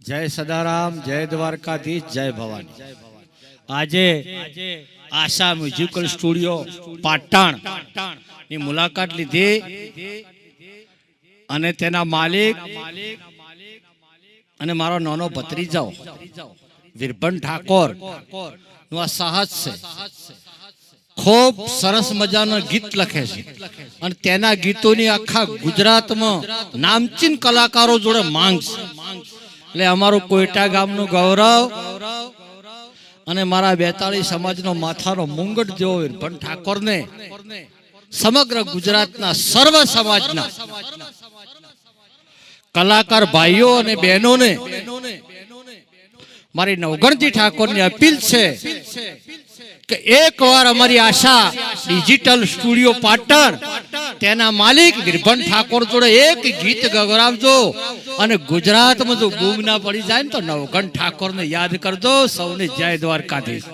જય સદારામ, જય દ્વારકાધીશ, જય ભવાની. આજે આશા મ્યુઝિકલ સ્ટુડિયો પાટણની મુલાકાત લીધી અને તેના માલિક અને મારો નાનો ભત્રીજાઓ, વિરભન ઠાકોર, નું આ સાહસ છે. ખૂબ સરસ મજાના ગીત લખે છે. અને તેના ગીતોની આખા ગુજરાતમાં નામચીન કલાકારો જોડે માંગ છે. એટલે અમારું કોઈટા ગામનું ગૌરવ અને મારા બેતાળી સમાજનો માથાનો મુંગટ જેવો પણ ઠાકોરને સમગ્ર ગુજરાતના સર્વ સમાજના કલાકાર ભાઈઓ અને બહેનોને મારી નવગણજી ઠાકોરની અપીલ છે કે એકવાર અમારી આશા ડિજિટલ સ્ટુડિયો પાટણ તેના માલિક નિર્ભન ઠાકોર જોડે એક ગીત ગગરાવજો અને ગુજરાતમાં જો બૂમ ના પડી જાય ને તો નવગણ ઠાકોરને યાદ કરજો સૌને જય દ્વારકાધીશ.